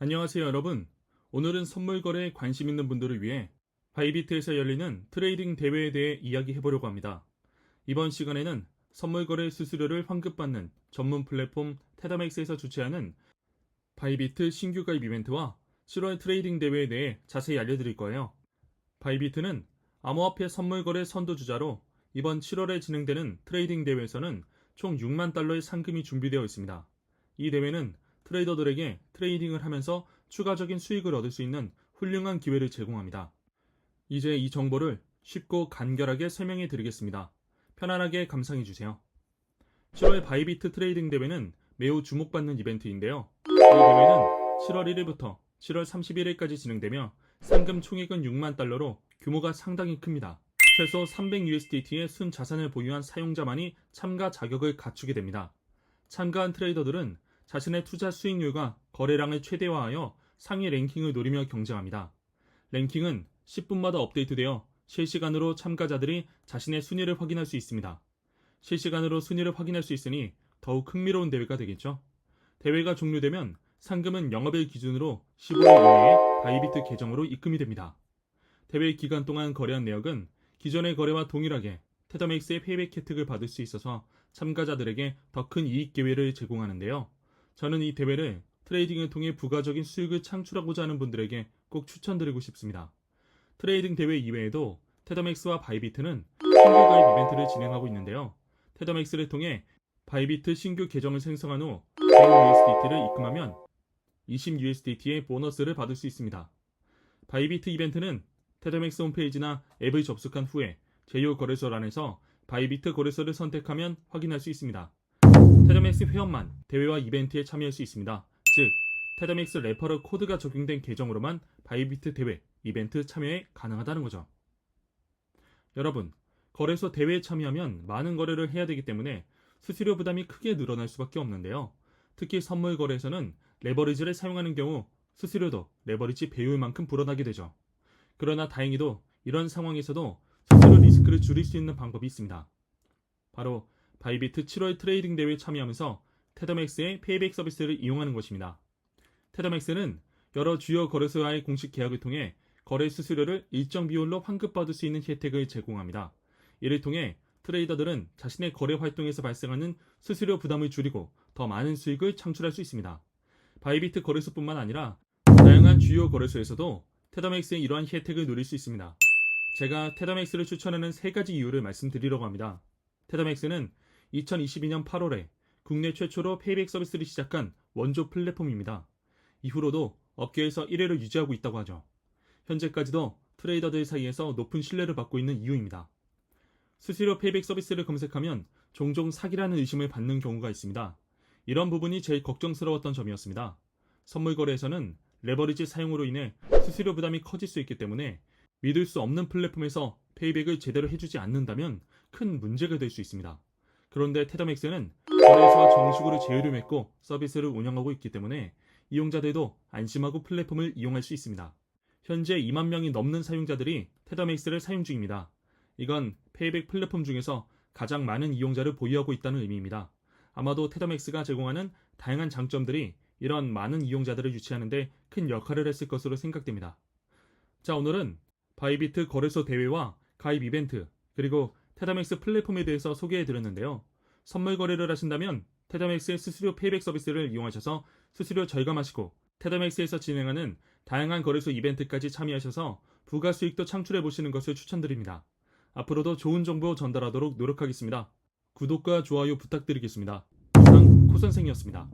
안녕하세요 여러분. 오늘은 선물 거래에 관심 있는 분들을 위해 바이비트에서 열리는 트레이딩 대회에 대해 이야기해 보려고 합니다. 이번 시간에는 선물 거래 수수료를 환급받는 전문 플랫폼 테더맥스에서 주최하는 바이비트 신규 가입 이벤트와 7월 트레이딩 대회에 대해 자세히 알려드릴 거예요. 바이비트는 암호화폐 선물 거래 선두주자로 이번 7월에 진행되는 트레이딩 대회에서는 총 6만 달러의 상금이 준비되어 있습니다. 이 대회는 트레이더들에게 트레이딩을 하면서 추가적인 수익을 얻을 수 있는 훌륭한 기회를 제공합니다. 이제 이 정보를 쉽고 간결하게 설명해 드리겠습니다. 편안하게 감상해 주세요. 7월 바이비트 트레이딩 대회는 매우 주목받는 이벤트인데요. 이 대회는 7월 1일부터 7월 31일까지 진행되며 상금 총액은 6만 달러로 규모가 상당히 큽니다. 최소 300USDT의 순 자산을 보유한 사용자만이 참가 자격을 갖추게 됩니다. 참가한 트레이더들은 자신의 투자 수익률과 거래량을 최대화하여 상위 랭킹을 노리며 경쟁합니다. 랭킹은 10분마다 업데이트되어 실시간으로 참가자들이 자신의 순위를 확인할 수 있습니다. 실시간으로 순위를 확인할 수 있으니 더욱 흥미로운 대회가 되겠죠. 대회가 종료되면 상금은 영업일 기준으로 15일 이내에 바이비트 계정으로 입금이 됩니다. 대회 기간 동안 거래한 내역은 기존의 거래와 동일하게 테더맥스의 페이백 혜택을 받을 수 있어서 참가자들에게 더 큰 이익 기회를 제공하는데요. 저는 이 대회를 트레이딩을 통해 부가적인 수익을 창출하고자 하는 분들에게 꼭 추천드리고 싶습니다. 트레이딩 대회 이외에도 테더맥스와 바이비트는 신규 가입 이벤트를 진행하고 있는데요. 테더맥스를 통해 바이비트 신규 계정을 생성한 후 100USDT를 입금하면 20USDT의 보너스를 받을 수 있습니다. 바이비트 이벤트는 테더맥스 홈페이지나 앱을 접속한 후에 제휴 거래소란에서 바이비트 거래소를 선택하면 확인할 수 있습니다. 테더맥스 회원만 대회와 이벤트에 참여할 수 있습니다. 즉, 테더맥스 레퍼럴 코드가 적용된 계정으로만 바이비트 대회, 이벤트 참여에 가능하다는 거죠. 여러분, 거래소 대회에 참여하면 많은 거래를 해야 되기 때문에 수수료 부담이 크게 늘어날 수밖에 없는데요. 특히 선물 거래에서는 레버리지를 사용하는 경우 수수료도 레버리지 배율만큼 불어나게 되죠. 그러나 다행히도 이런 상황에서도 수수료 리스크를 줄일 수 있는 방법이 있습니다. 바로 바이비트 7월 트레이딩 대회에 참여하면서 테더맥스의 페이백 서비스를 이용하는 것입니다. 테더맥스는 여러 주요 거래소와의 공식 계약을 통해 거래 수수료를 일정 비율로 환급받을 수 있는 혜택을 제공합니다. 이를 통해 트레이더들은 자신의 거래 활동에서 발생하는 수수료 부담을 줄이고 더 많은 수익을 창출할 수 있습니다. 바이비트 거래소뿐만 아니라 다양한 주요 거래소에서도 테더맥스의 이러한 혜택을 누릴 수 있습니다. 제가 테더맥스를 추천하는 세 가지 이유를 말씀드리려고 합니다. 테더맥스는 2022년 8월에 국내 최초로 페이백 서비스를 시작한 원조 플랫폼입니다. 이후로도 업계에서 1위를 유지하고 있다고 하죠. 현재까지도 트레이더들 사이에서 높은 신뢰를 받고 있는 이유입니다. 수수료 페이백 서비스를 검색하면 종종 사기라는 의심을 받는 경우가 있습니다. 이런 부분이 제일 걱정스러웠던 점이었습니다. 선물 거래에서는 레버리지 사용으로 인해 수수료 부담이 커질 수 있기 때문에 믿을 수 없는 플랫폼에서 페이백을 제대로 해주지 않는다면 큰 문제가 될 수 있습니다. 그런데 테더맥스는 거래소와 정식으로 제휴를 맺고 서비스를 운영하고 있기 때문에 이용자들도 안심하고 플랫폼을 이용할 수 있습니다. 현재 2만 명이 넘는 사용자들이 테더맥스를 사용 중입니다. 이건 페이백 플랫폼 중에서 가장 많은 이용자를 보유하고 있다는 의미입니다. 아마도 테더맥스가 제공하는 다양한 장점들이 이런 많은 이용자들을 유치하는데 큰 역할을 했을 것으로 생각됩니다. 자, 오늘은 바이비트 거래소 대회와 가입 이벤트, 그리고 테더맥스 플랫폼에 대해서 소개해 드렸는데요. 선물 거래를 하신다면 테더맥스의 수수료 페이백 서비스를 이용하셔서 수수료 절감하시고 테더맥스에서 진행하는 다양한 거래소 이벤트까지 참여하셔서 부가 수익도 창출해 보시는 것을 추천드립니다. 앞으로도 좋은 정보 전달하도록 노력하겠습니다. 구독과 좋아요 부탁드리겠습니다. 이상 코 선생이었습니다.